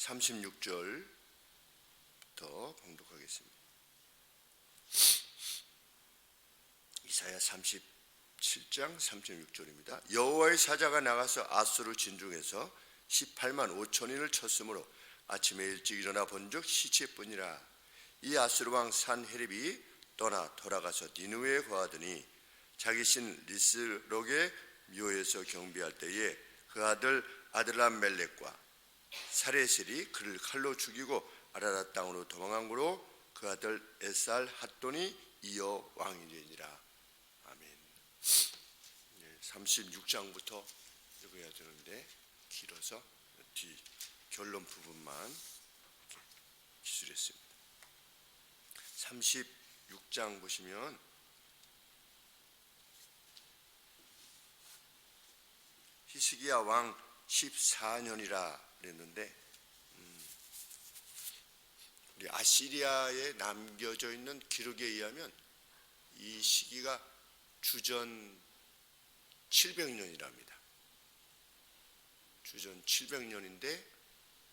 36절부터 봉독하겠습니다. 이사야 37장 36절입니다. 여호와의 사자가 나가서 아수를 진중해서 18만 5천인을 쳤으므로 아침에 일찍 일어나 본즉 시체뿐이라 이 아수르 왕 산헤립이 떠나 돌아가서 니누에 거하더니 자기 신 리스록의 묘에서 경비할 때에 그 아들 아들람 멜렉과 사레셀이 그를 칼로 죽이고 아라라 땅으로 도망한 거로 그 아들 에살 핫돈이 이어 왕이 되니라 아멘. 36장부터 읽어야 되는데 길어서 뒤 결론 부분만 기술했습니다. 36장 보시면 히스기야 왕 14년이라 그랬는데 음, 우리 아시리아에 남겨져 있는 기록에 의하면 이 시기가 주전 700년이랍니다. 주전 700년인데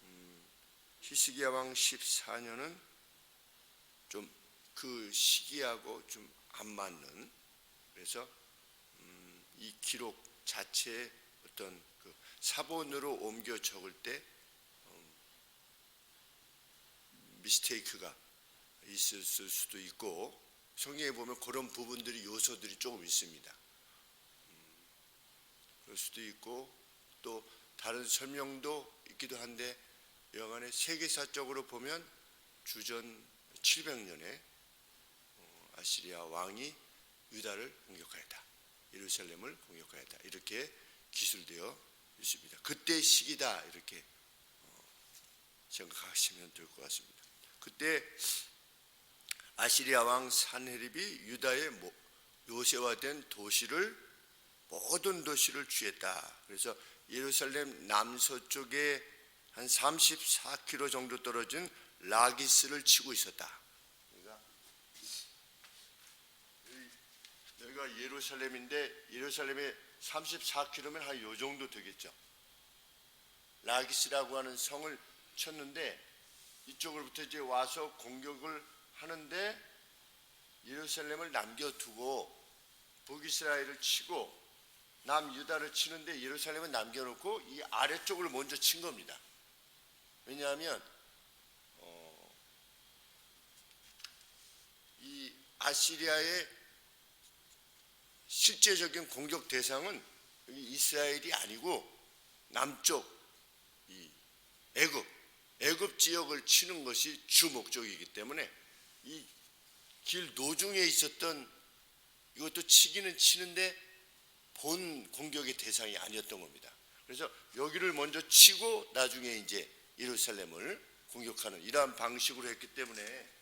음, 히스기야 왕 14년은 좀 그 시기하고 좀 안 맞는 그래서 음, 이 기록 자체에 어떤 그 사본으로 옮겨 적을 때 음, 미스테이크가 있을 수도 있고 성경에 보면 그런 부분들이 요소들이 조금 있습니다. 음, 그럴 수도 있고 또 다른 설명도 있기도 한데 여간에 세계사적으로 보면 주전 700년에 아시리아 왕이 유다를 공격하였다. 예루살렘을 공격하였다. 이렇게 기술되어 있습니다. 그때 시기다 이렇게 어, 생각하시면 될 것 같습니다. 그때 아시리아 왕 산헤립이 유다의 요새화된 도시를 모든 도시를 취했다. 그래서 예루살렘 남서쪽에 한 34km 정도 떨어진 라기스를 치고 있었다. 그러니까 여기가 예루살렘인데 예루살렘에 34km면 한 요 정도 되겠죠. 라기스라고 하는 성을 쳤는데 이쪽으로부터 이제 와서 공격을 하는데 예루살렘을 남겨두고 북이스라엘을 치고 남유다를 치는데 예루살렘을 남겨놓고 이 아래쪽을 먼저 친 겁니다. 왜냐하면 어, 이 아시리아의 실제적인 공격 대상은 이스라엘이 아니고 남쪽 이 애굽 애굽 지역을 치는 것이 주 목적이기 때문에 이 길 노중에 있었던 이것도 치기는 치는데 본 공격의 대상이 아니었던 겁니다. 그래서 여기를 먼저 치고 나중에 이제 예루살렘을 공격하는 이러한 방식으로 했기 때문에 쭉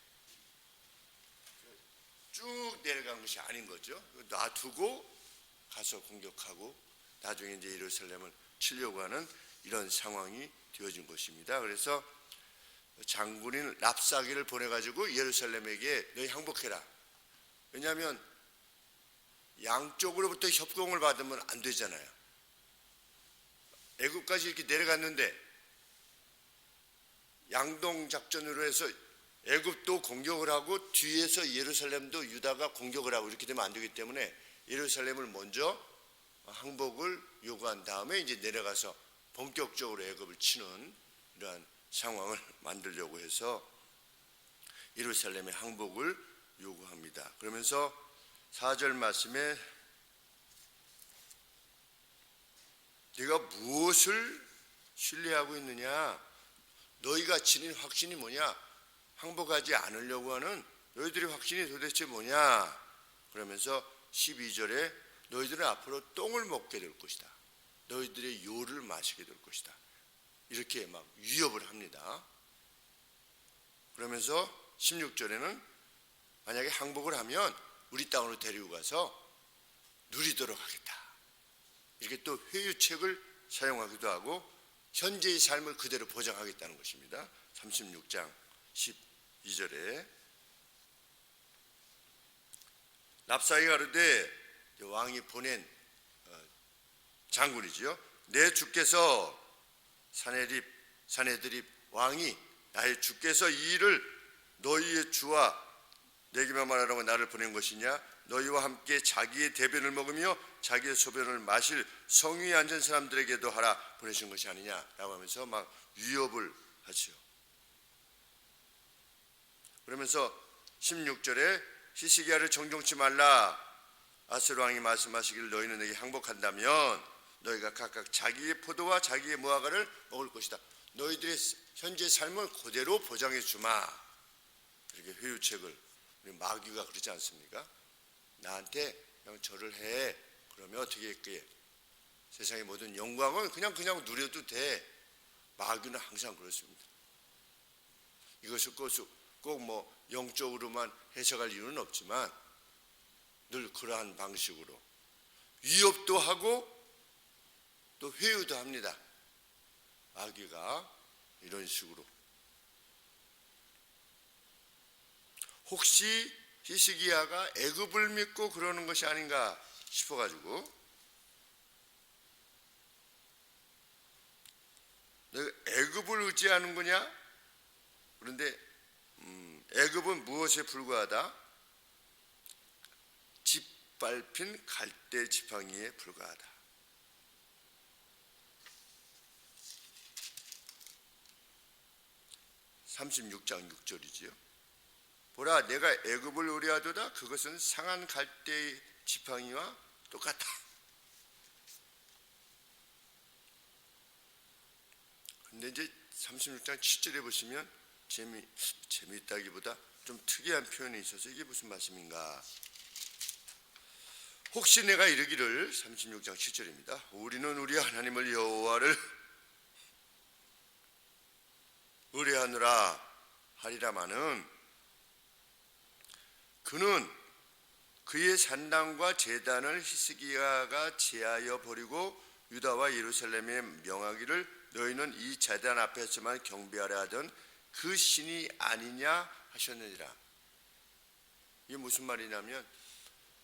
내려간 것이 아닌 거죠. 놔두고 가서 공격하고 나중에 이제 예루살렘을 치려고 하는 이런 상황이 되어진 것입니다. 그래서 장군인 랍사기를 보내가지고 예루살렘에게 너희 항복해라. 왜냐하면 양쪽으로부터 협공을 받으면 안 되잖아요. 애국까지 이렇게 내려갔는데 양동 작전으로 해서 애굽도 공격을 하고 뒤에서 예루살렘도 유다가 공격을 하고 이렇게 되면 안 되기 때문에 예루살렘을 먼저 항복을 요구한 다음에 이제 내려가서 본격적으로 애굽을 치는 이러한 상황을 만들려고 해서 예루살렘의 항복을 요구합니다. 그러면서 4절 말씀에 네가 무엇을 신뢰하고 있느냐? 너희가 지닌 확신이 뭐냐? 항복하지 않으려고 하는 너희들의 확신이 도대체 뭐냐? 그러면서 12절에 너희들은 앞으로 똥을 먹게 될 것이다. 너희들의 요를 마시게 될 것이다. 이렇게 막 위협을 합니다. 그러면서 16절에는 만약에 항복을 하면 우리 땅으로 데리고 가서 누리도록 하겠다. 이렇게 또 회유책을 사용하기도 하고 현재의 삶을 그대로 보장하겠다는 것입니다. 36장 12절에 납사이 가르되 왕이 보낸 어, 장군이지요. 내 주께서 사내립 사내들이 왕이 나의 주께서 이 일을 너희의 주와 내게만 말하라고 나를 보낸 것이냐 너희와 함께 자기의 대변을 먹으며 자기의 소변을 마실 성위에 앉은 사람들에게도 하라 보내신 것이 아니냐라고 하면서 막 위협을 하지요. 그러면서 16절에 히스기야를 정종치 말라 아스로 왕이 말씀하시기를 너희는 내게 항복한다면 너희가 각각 자기의 포도와 자기의 무화과를 먹을 것이다. 너희들의 현재 삶을 그대로 보장해 주마. 이렇게 회유책을 우리 마귀가 그러지 않습니까? 나한테 그냥 절을 해. 그러면 어떻게 했기에 세상의 모든 영광은 그냥 그냥 누려도 돼. 마귀는 항상 그렇습니다. 이것을 꼭 뭐 영적으로만 해석할 이유는 없지만 늘 그러한 방식으로 위협도 하고 또 회유도 합니다. 마귀가 이런 식으로 혹시 히스기야가 애굽을 믿고 그러는 것이 아닌가 싶어 가지고 내가 애굽을 의지하는 거냐? 그런데 음, 애굽은 무엇에 불과하다? 짓밟힌 갈대 지팡이에 불과하다. (36장 6절이지요) 보라 내가 애굽을 의뢰하도다 그것은 상한 갈대의 지팡이와 똑같다. 근데 이제 36장 7절에 보시면 재미 재미있다기보다 좀 특이한 표현이 있어서 이게 무슨 말씀인가? 혹시 내가 이르기를 36장 7절입니다. 우리는 우리 하나님을 여호와를 의뢰하느라 하리라마는 그는 그의 산당과 제단을 히스기야가 제하여 버리고 유다와 예루살렘에 명하기를 너희는 이 제단 앞에서만 경배하려 하던 그 신이 아니냐 하셨느니라. 이게 무슨 말이냐면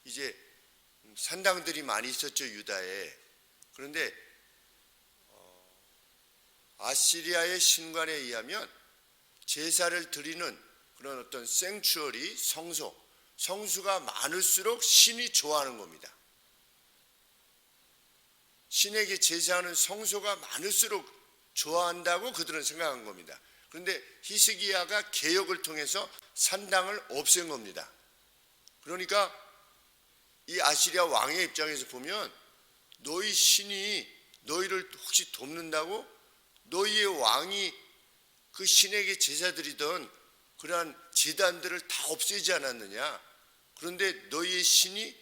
이제 산당들이 많이 있었죠 유다에. 그런데 어, 아시리아의 신관에 의하면 제사를 드리는 그런 어떤 생추얼이 성소, 성수가 많을수록 신이 좋아하는 겁니다. 신에게 제사하는 성소가 많을수록 좋아한다고 그들은 생각한 겁니다. 그런데 히스기야가 개혁을 통해서 산당을 없앤 겁니다. 그러니까 이 아시리아 왕의 입장에서 보면 너희 신이 너희를 혹시 돕는다고 너희의 왕이 그 신에게 제사 드리던 그러한 제단들을 다 없애지 않았느냐? 그런데 너희의 신이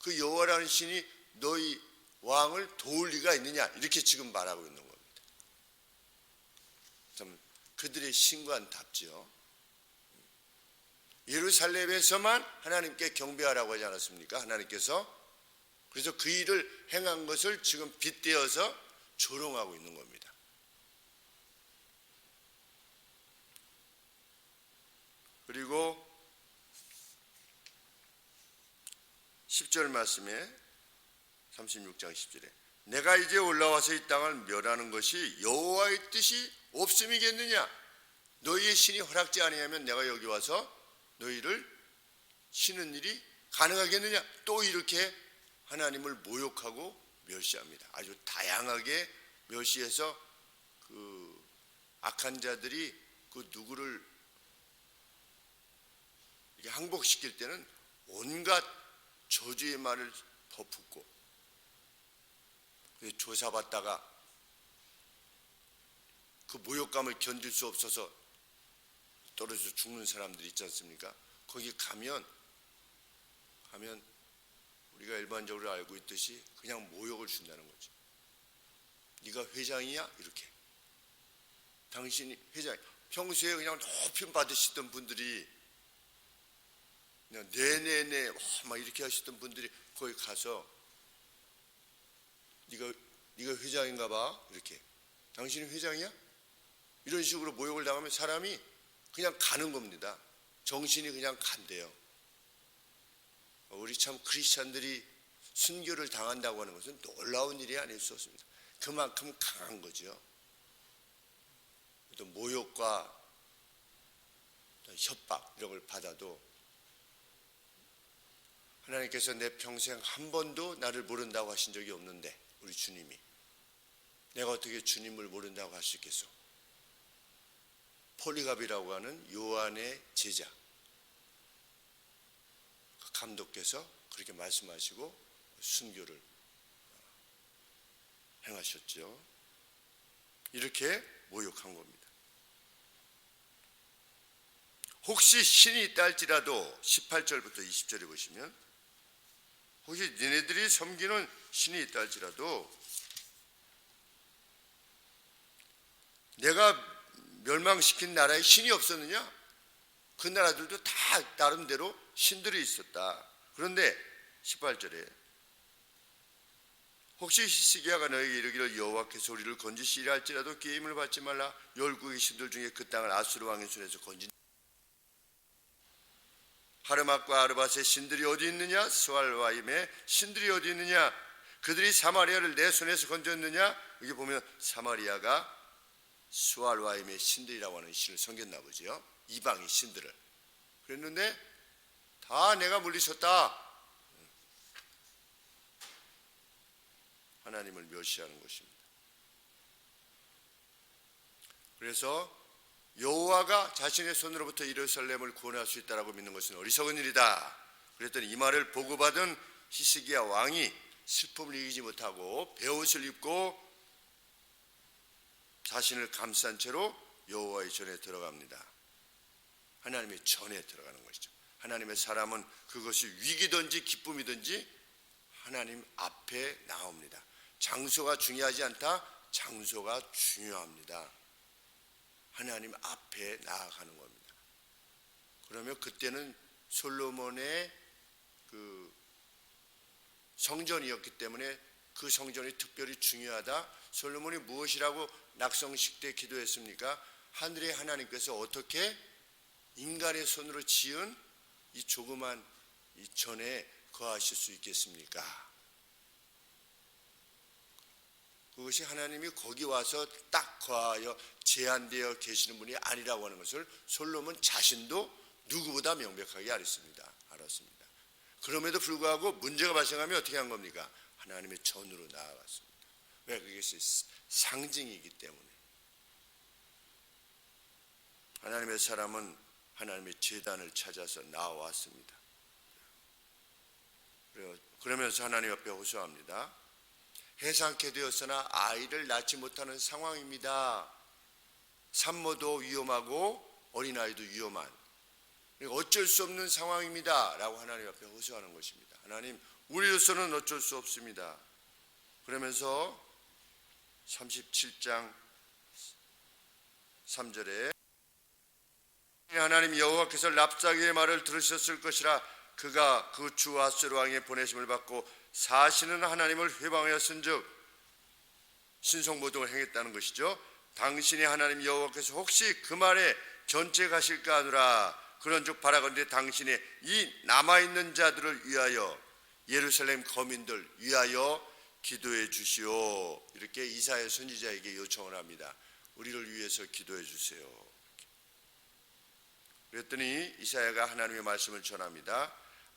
그 여호와라는 신이 너희 왕을 도울 리가 있느냐? 이렇게 지금 말하고 있는 겁니다. 참 그들의 신관답지요. 예루살렘에서만 하나님께 경배하라고 하지 않았습니까? 하나님께서 그래서 그 일을 행한 것을 지금 빗대어서 조롱하고 있는 겁니다. 그리고 10절 말씀에 36장 10절에 내가 이제 올라와서 이 땅을 멸하는 것이 여호와의 뜻이 없음이겠느냐? 너희의 신이 허락지 아니하면 내가 여기 와서 너희를 치는 일이 가능하겠느냐? 또 이렇게 하나님을 모욕하고 멸시합니다. 아주 다양하게 멸시해서 그 악한 자들이 그 누구를 항복시킬 때는 온갖 저주의 말을 퍼붓고 조사받다가 그 모욕감을 견딜 수 없어서 떨어져 죽는 사람들 있지 않습니까? 거기 가면 가면 우리가 일반적으로 알고 있듯이 그냥 모욕을 준다는 거죠. 네가 회장이야 이렇게. 당신이 회장. 평소에 그냥 높임 받으시던 분들이 그냥 네네네 막 이렇게 하시던 분들이 거기 가서 네가 네가 회장인가 봐 이렇게. 당신이 회장이야? 이런 식으로 모욕을 당하면 사람이 그냥 가는 겁니다. 정신이 그냥 간대요. 우리 참 크리스찬들이 순교를 당한다고 하는 것은 놀라운 일이 아닐 수 없습니다. 그만큼 강한 거죠. 또 모욕과 협박 이런 걸 받아도 하나님께서 내 평생 한 번도 나를 모른다고 하신 적이 없는데 우리 주님이 내가 어떻게 주님을 모른다고 할 수 있겠소? 폴리갑이라고 하는 요한의 제자 그 감독께서 그렇게 말씀하시고 순교를 행하셨죠. 이렇게 모욕한 겁니다. 혹시 신이 있다 할지라도 18절부터 20절에 보시면 혹시 니네들이 섬기는 신이 있다 할지라도 내가 멸망시킨 나라에 신이 없었느냐? 그 나라들도 다 나름대로 신들이 있었다. 그런데 18절에 혹시 히스기야가 너에게 이르기를 여호와께서 우리를 건지시리라 할지라도 게임을 받지 말라 열국의 신들 중에 그 땅을 아수르 왕의 손에서 건진 하르막과 아르밧의 신들이 어디 있느냐 스왈와임의 신들이 어디 있느냐 그들이 사마리아를 내 손에서 건졌느냐 여기 보면 사마리아가 스왈와임의 신들이라고 하는 신을 섬겼나 보죠 이방의 신들을 그랬는데 다 내가 물리쳤다 하나님을 멸시하는 것입니다. 그래서 여호와가 자신의 손으로부터 예루살렘을 구원할 수 있다라고 믿는 것은 어리석은 일이다. 그랬더니 이 말을 보고받은 히스기야 왕이 슬픔을 이기지 못하고 베옷을 입고 자신을 감싼 채로 여호와의 전에 들어갑니다. 하나님의 전에 들어가는 것이죠. 하나님의 사람은 그것이 위기든지 기쁨이든지 하나님 앞에 나옵니다. 장소가 중요하지 않다. 장소가 중요합니다. 하나님 앞에 나아가는 겁니다. 그러면 그때는 솔로몬의 그 성전이었기 때문에 그 성전이 특별히 중요하다. 솔로몬이 무엇이라고 낙성식 때 기도했습니까? 하늘의 하나님께서 어떻게 인간의 손으로 지은 이 조그만 이 전에 거하실 수 있겠습니까? 그것이 하나님이 거기 와서 딱 거하여 제한되어 계시는 분이 아니라고 하는 것을 솔로몬 자신도 누구보다 명백하게 알았습니다. 알았습니다. 그럼에도 불구하고 문제가 발생하면 어떻게 한 겁니까? 하나님의 전으로 나아갔습니다. 왜 그것이 상징이기 때문에 하나님의 사람은 하나님의 재단을 찾아서 나왔습니다. 그러면서 하나님 옆에 호소합니다. 해상케 되었으나 아이를 낳지 못하는 상황입니다. 산모도 위험하고 어린아이도 위험한 어쩔 수 없는 상황입니다. 라고 하나님 앞에 호소하는 것입니다. 하나님 우리로서는 어쩔 수 없습니다. 그러면서 37장 3절에 하나님 여호와께서 랍사기의 말을 들으셨을 것이라 그가 그 주 아스로 왕의 보내심을 받고 사시는 하나님을 회방하였은즉 신성모독을 행했다는 것이죠. 당신이 하나님 여호와께서 혹시 그 말에 전체 가실까 하노라 그런즉 바라건대 당신의 이 남아 있는 자들을 위하여 예루살렘 거민들 위하여 기도해 주시오 이렇게 이사야 선지자에게 요청을 합니다. 우리를 위해서 기도해 주세요. 그랬더니 이사야가 하나님의 말씀을 전합니다.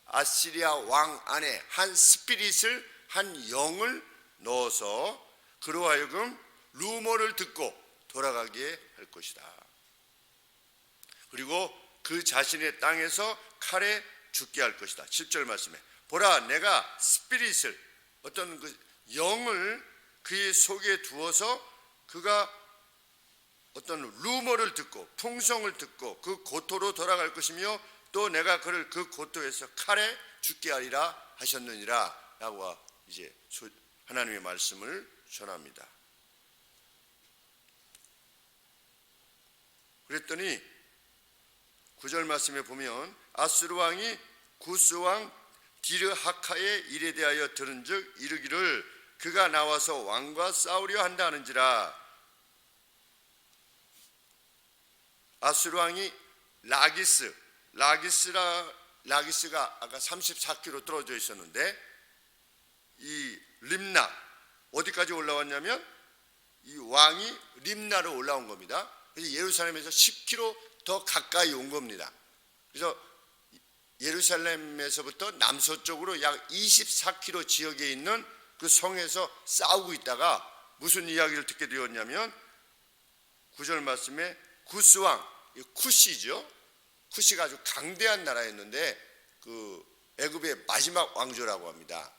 아시리아 왕 안에 한 스피릿을 한 영을 넣어서 그로 하여금 루머를 듣고 돌아가게 할 것이다. 그리고 그 자신의 땅에서 칼에 죽게 할 것이다. 10절 말씀에 보라 내가 스피릿을 어떤 그 영을 그의 속에 두어서 그가 어떤 루머를 듣고 풍성을 듣고 그 고토로 돌아갈 것이며 또 내가 그를 그 고토에서 칼에 죽게 하리라 하셨느니라 라고 이제 하나님의 말씀을 전합니다. 그랬더니 구절 말씀에 보면 아스루 왕이 구스 왕 디르하카의 일에 대하여 들은즉 이르기를 그가 나와서 왕과 싸우려 한다는지라 아스루 왕이 라기스 라기스라 라기스가 아까 34km 떨어져 있었는데 이 림나 어디까지 올라왔냐면 이 왕이 림나로 올라온 겁니다. 예루살렘에서 10km 더 가까이 온 겁니다. 그래서 예루살렘에서부터 남서쪽으로 약 24km 지역에 있는 그 성에서 싸우고 있다가 무슨 이야기를 듣게 되었냐면 구절 말씀에 구스 왕이 쿠시죠. 쿠시가 아주 강대한 나라였는데 그 애굽의 마지막 왕조라고 합니다.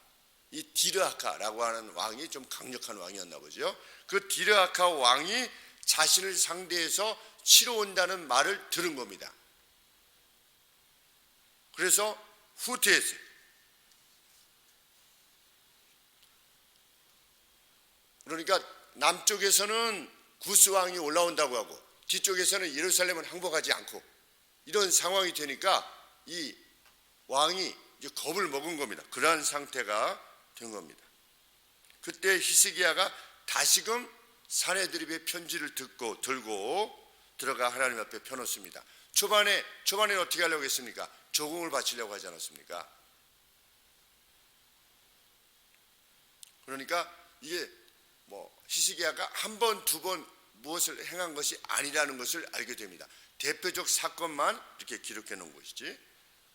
이 디르하카라고 하는 왕이 좀 강력한 왕이었나 보죠. 그 디르하카 왕이 자신을 상대해서 치러 온다는 말을 들은 겁니다. 그래서 후퇴했어요. 그러니까 남쪽에서는 구스 왕이 올라온다고 하고 뒤쪽에서는 예루살렘은 항복하지 않고 이런 상황이 되니까 이 왕이 이제 겁을 먹은 겁니다. 그러한 상태가 된 겁니다. 그때 히스기야가 다시금 사내드립의 편지를 듣고 들고 들어가 하나님 앞에 펴놓습니다. 초반에 초반에 어떻게 하려고 했습니까? 조공을 바치려고 하지 않았습니까? 그러니까 이게 뭐 히스기야가 한 번 두 번 무엇을 행한 것이 아니라는 것을 알게 됩니다. 대표적 사건만 이렇게 기록해 놓은 것이지.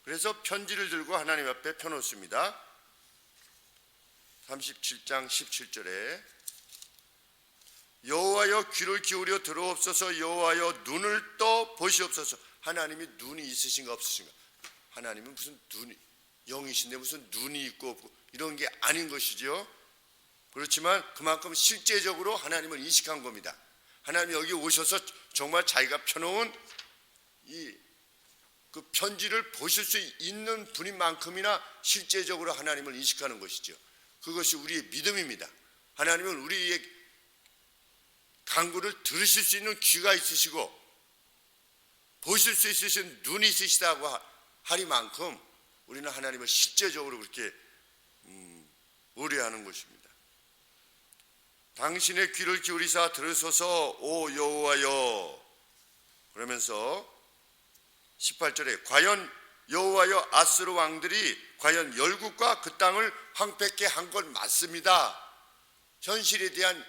그래서 편지를 들고 하나님 앞에 펴놓습니다. 37장 17절에 여호와여 귀를 기울여 들어옵소서. 여호와여 눈을 떠 보시옵소서. 하나님이 눈이 있으신가 없으신가? 하나님은 무슨 눈이 영이신데 무슨 눈이 있고 없고 이런 게 아닌 것이죠 그렇지만 그만큼 실제적으로 하나님을 인식한 겁니다. 하나님이 여기 오셔서 정말 자기가 펴놓은 이 그 편지를 보실 수 있는 분인 만큼이나 실제적으로 하나님을 인식하는 것이죠. 그것이 우리의 믿음입니다. 하나님은 우리의 간구를 들으실 수 있는 귀가 있으시고 보실 수 있으신 눈이 있으시다고 하- 하리만큼 우리는 하나님을 실제적으로 그렇게 음, 의뢰하는 것입니다. 당신의 귀를 기울이사 들으소서 오 여호와여 그러면서 18절에 과연 여호와여 아스르 왕들이 과연 열국과 그 땅을 황폐케 한 건 맞습니다. 현실에 대한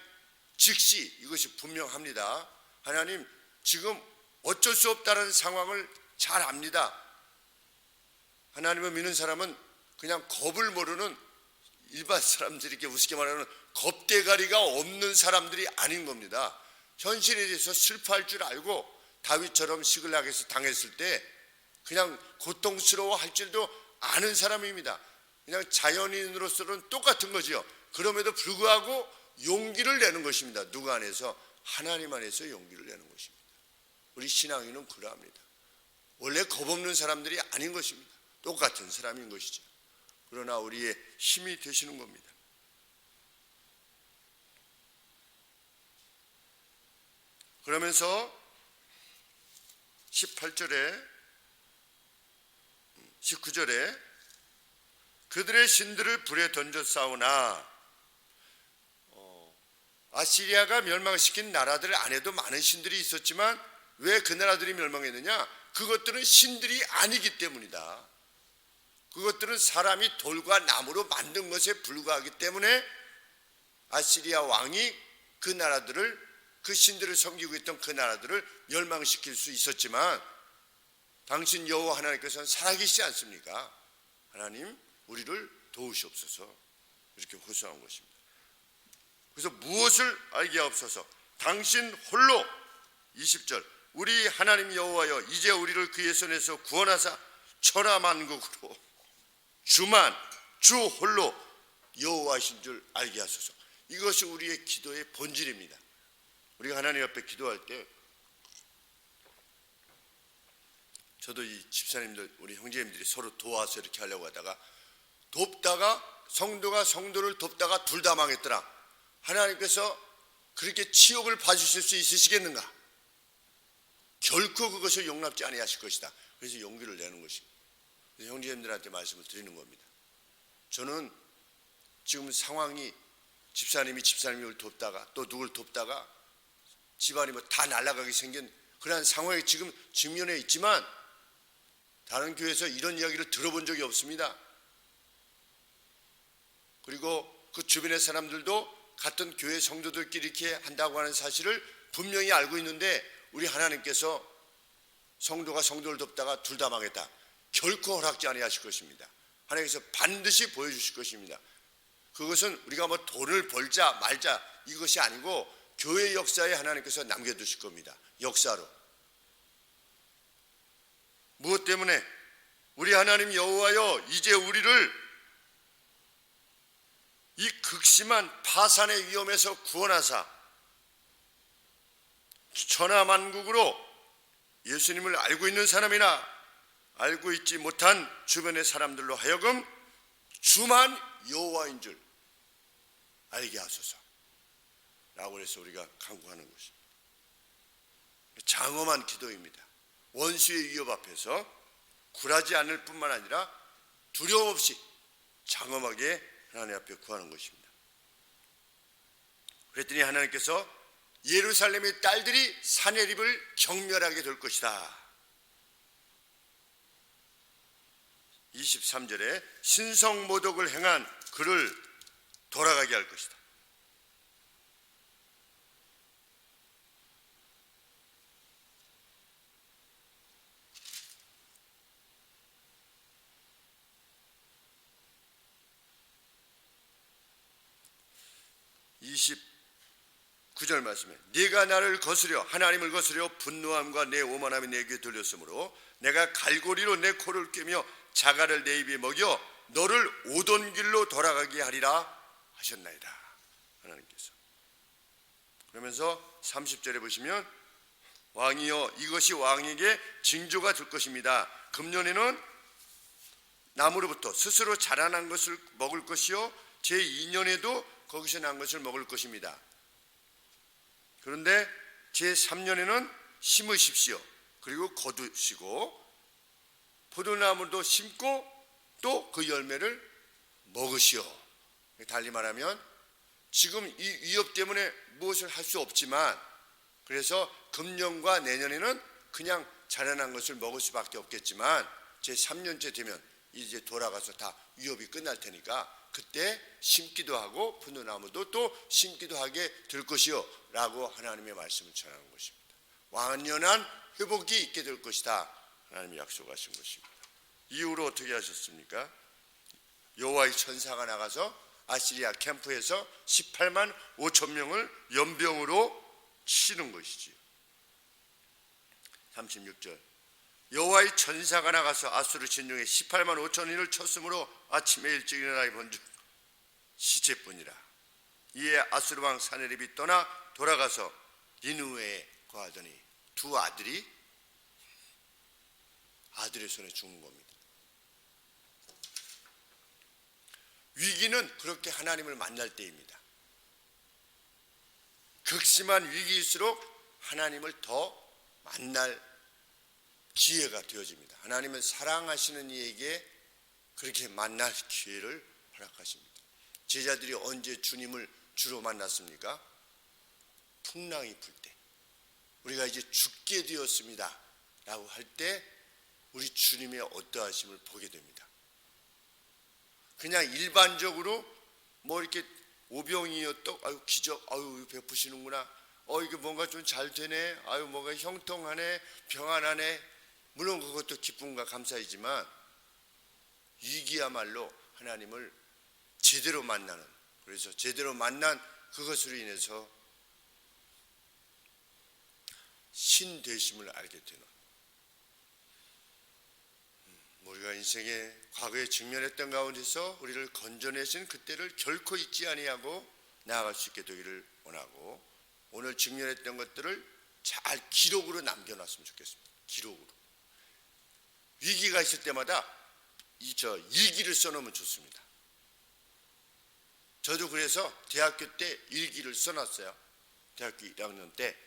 즉시 이것이 분명합니다. 하나님 지금 어쩔 수 없다는 상황을 잘 압니다. 하나님을 믿는 사람은 그냥 겁을 모르는 일반 사람들이 이렇게 우습게 말하는 겁대가리가 없는 사람들이 아닌 겁니다. 현실에 대해서 슬퍼할 줄 알고 다윗처럼 시글락에서 당했을 때 그냥 고통스러워 할 줄도 아는 사람입니다. 그냥 자연인으로서는 똑같은 거지요. 그럼에도 불구하고 용기를 내는 것입니다. 누구 안에서? 하나님 안에서 용기를 내는 것입니다. 우리 신앙인은 그러합니다. 원래 겁없는 사람들이 아닌 것입니다. 똑같은 사람인 것이죠. 그러나 우리의 힘이 되시는 겁니다. 그러면서 18절에 19절에 그들의 신들을 불에 던져 싸우나 어, 아시리아가 멸망시킨 나라들 안에도 많은 신들이 있었지만 왜 그 나라들이 멸망했느냐? 그것들은 신들이 아니기 때문이다. 그것들은 사람이 돌과 나무로 만든 것에 불과하기 때문에 아시리아 왕이 그 나라들을 그 신들을 섬기고 있던 그 나라들을 멸망시킬 수 있었지만 당신 여호와 하나님께서는 살아계시지 않습니까? 하나님 우리를 도우시옵소서 이렇게 호소한 것입니다. 그래서 무엇을 알게 하옵소서? 당신 홀로. 20절. 우리 하나님 여호와여 이제 우리를 그의 손에서 구원하사 천하 만국으로. 주만 주 홀로 여호와신 줄 알게 하소서. 이것이 우리의 기도의 본질입니다. 우리가 하나님 앞에 기도할 때 저도 이 집사님들 우리 형제님들이 서로 도와서 이렇게 하려고 하다가 돕다가 성도가 성도를 돕다가 둘 다 망했더라. 하나님께서 그렇게 치욕을 봐주실 수 있으시겠는가? 결코 그것을 용납지 아니하실 것이다. 그래서 용기를 내는 것입니다. 형제님들한테 말씀을 드리는 겁니다. 저는 지금 상황이 집사님이 집사님을 돕다가 또 누굴 돕다가 집안이 뭐 다 날아가게 생긴 그러한 상황에 지금 직면해 있지만 다른 교회에서 이런 이야기를 들어본 적이 없습니다. 그리고 그 주변의 사람들도 같은 교회 성도들끼리 이렇게 한다고 하는 사실을 분명히 알고 있는데 우리 하나님께서 성도가 성도를 돕다가 둘 다 망했다. 결코 허락지 아니하실 것입니다. 하나님께서 반드시 보여주실 것입니다. 그것은 우리가 뭐 돈을 벌자 말자 이것이 아니고 교회 역사에 하나님께서 남겨두실 겁니다. 역사로. 무엇 때문에 우리 하나님 여호와여 이제 우리를 이 극심한 파산의 위험에서 구원하사 천하만국으로 예수님을 알고 있는 사람이나 알고 있지 못한 주변의 사람들로 하여금 주만 여호와인 줄 알게 하소서. 라고 해서 우리가 간구하는 것입니다. 장엄한 기도입니다. 원수의 위협 앞에서 굴하지 않을 뿐만 아니라 두려움 없이 장엄하게 하나님 앞에 구하는 것입니다. 그랬더니 하나님께서 예루살렘의 딸들이 사내립을 경멸하게 될 것이다. 23절에 신성 모독을 행한 그를 돌아가게 할 것이다. 구절 말씀에 네가 나를 거스려 하나님을 거스려 분노함과 내 오만함이 내게 들렸으므로 내가 갈고리로 내 코를 꿰며 자갈을 내 입에 먹여 너를 오던 길로 돌아가게 하리라 하셨나이다. 하나님께서. 그러면서 30절에 보시면 왕이여 이것이 왕에게 징조가 될 것입니다. 금년에는 나무로부터 스스로 자라난 것을 먹을 것이요. 제 2년에도 거기서 난 것을 먹을 것입니다 그런데 제3년에는 심으십시오. 그리고 거두시고 포도나무도 심고 또 그 열매를 먹으시오. 달리 말하면 지금 이 위협 때문에 무엇을 할 수 없지만 그래서 금년과 내년에는 그냥 자라난 것을 먹을 수밖에 없겠지만 제 3년째 되면 이제 돌아가서 다 위협이 끝날 테니까 그때 심기도 하고 푸느나무도 또 심기도 하게 될 것이요 라고 하나님의 말씀을 전하는 것입니다. 완연한 회복이 있게 될 것이다. 하나님이 약속하신 것입니다. 이후로 어떻게 하셨습니까? 여호와의 천사가 나가서 아시리아 캠프에서 18만 5천 명을 연병으로 치는 것이지요. 36절 여호와의 천사가 나가서 아수르 진영에 18만 5천 인을 쳤으므로 아침에 일찍 일어나 본즉 시체뿐이라 이에 아수르 왕 사네립이 떠나 돌아가서 니누에 거하더니 두 아들이 아들의 손에 죽은 겁니다. 위기는 그렇게 하나님을 만날 때입니다. 극심한 위기일수록 하나님을 더 만날 기회가 되어집니다. 하나님은 사랑하시는 이에게 그렇게 만날 기회를 허락하십니다. 제자들이 언제 주님을 주로 만났습니까? 풍랑이 불 때. 우리가 이제 죽게 되었습니다. 라고 할 때 우리 주님의 어떠하심을 보게 됩니다. 그냥 일반적으로 뭐 이렇게 오병이었던 아유 기적 아유 베푸시는구나 어 이게 뭔가 좀 잘 되네 아유 뭔가 형통하네 평안하네 물론 그것도 기쁨과 감사이지만 위기야말로 하나님을 제대로 만나는 그래서 제대로 만난 그것으로 인해서 신 되심을 알게 되는 음, 우리가 인생의 과거에 직면했던 가운데서 우리를 건져내신 그때를 결코 잊지 아니하고 나아갈 수 있게 되기를 원하고 오늘 직면했던 것들을 잘 기록으로 남겨놨으면 좋겠습니다. 기록으로. 위기가 있을 때마다 이 저 일기를 써놓으면 좋습니다. 저도 그래서 대학교 때 일기를 써놨어요. 대학교 1학년 때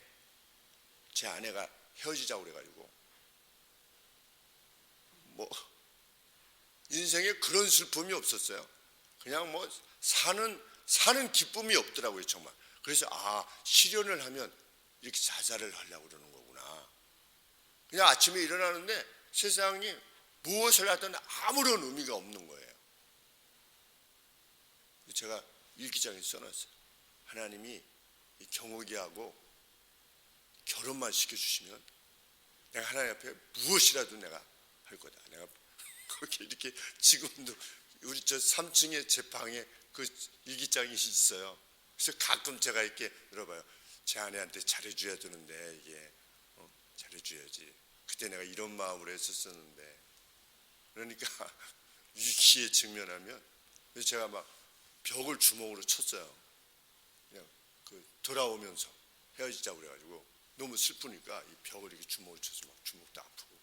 제 아내가 헤어지자고 그래가지고 뭐 인생에 그런 슬픔이 없었어요. 그냥 뭐 사는 사는 기쁨이 없더라고요 정말. 그래서 아 실현을 하면 이렇게 자살을 하려고 그러는 거구나. 그냥 아침에 일어나는데 세상이 무엇을 하든 아무런 의미가 없는 거예요. 제가 일기장에 써놨어요. 하나님이 경호기하고 결혼만 시켜주시면 내가 하나님 앞에 무엇이라도 내가 할 거다. 내가 거기 이렇게 지금도 우리 저 3층에 제 방에 그 일기장이 있어요. 그래서 가끔 제가 이렇게 물어봐요. 제 아내한테 잘해줘야 되는데 이게 어, 잘해줘야지. 그때 내가 이런 마음으로 했었었는데 그러니까 위기에 직면하면 제가 막 벽을 주먹으로 쳤어요. 그냥 그 돌아오면서 헤어지자고 그래가지고 너무 슬프니까 이 벽을 이렇게 주먹을 쳐서 막 주먹도 아프고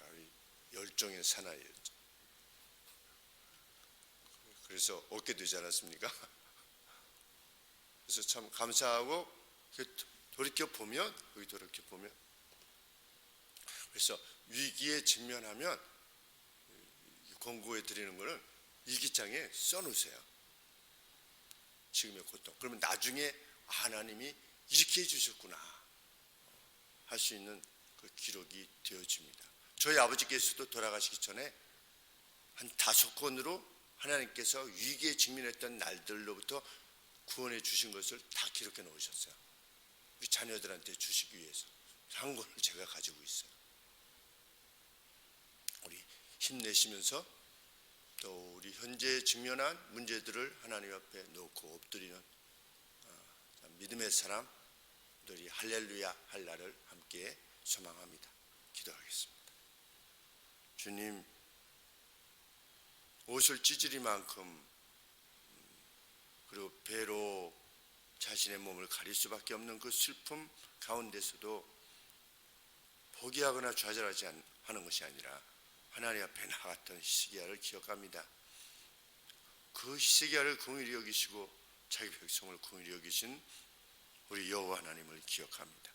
야, 이 열정의 사나이였죠. 그래서 얻게 되지 않았습니까? 그래서 참 감사하고 이렇게 돌이켜 보면 여기 돌이켜 보면 그래서 위기에 직면하면 권고해 드리는 거는 일기장에 써놓으세요. 지금의 고통. 그러면 나중에 하나님이 이렇게 해주셨구나 할 수 있는 그 기록이 되어집니다. 저희 아버지께서도 돌아가시기 전에 한 다섯 권으로 하나님께서 위기에 직면했던 날들로부터 구원해 주신 것을 다 기록해 놓으셨어요. 우리 자녀들한테 주시기 위해서 한 권을 제가 가지고 있어요. 우리 힘내시면서 또 우리 현재 직면한 문제들을 하나님 앞에 놓고 엎드리는 어, 믿음의 사람들이 할렐루야 할 날을 함께 소망합니다. 기도하겠습니다. 주님 옷을 찢으리만큼 음, 그리고 배로 자신의 몸을 가릴 수밖에 없는 그 슬픔 가운데서도 포기하거나 좌절하지 않- 하는 것이 아니라 하나님 앞에 나갔던 히스기야를 기억합니다. 그 히스기야를 긍휼히 여기시고 자기 백성을 긍휼히 여기신 우리 여호와 하나님을 기억합니다.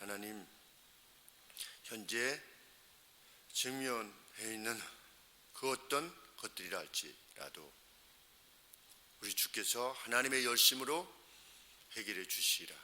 하나님 현재 직면해 있는 그 어떤 것들이라 할지라도 우리 주께서 하나님의 열심으로 해결해 주시리라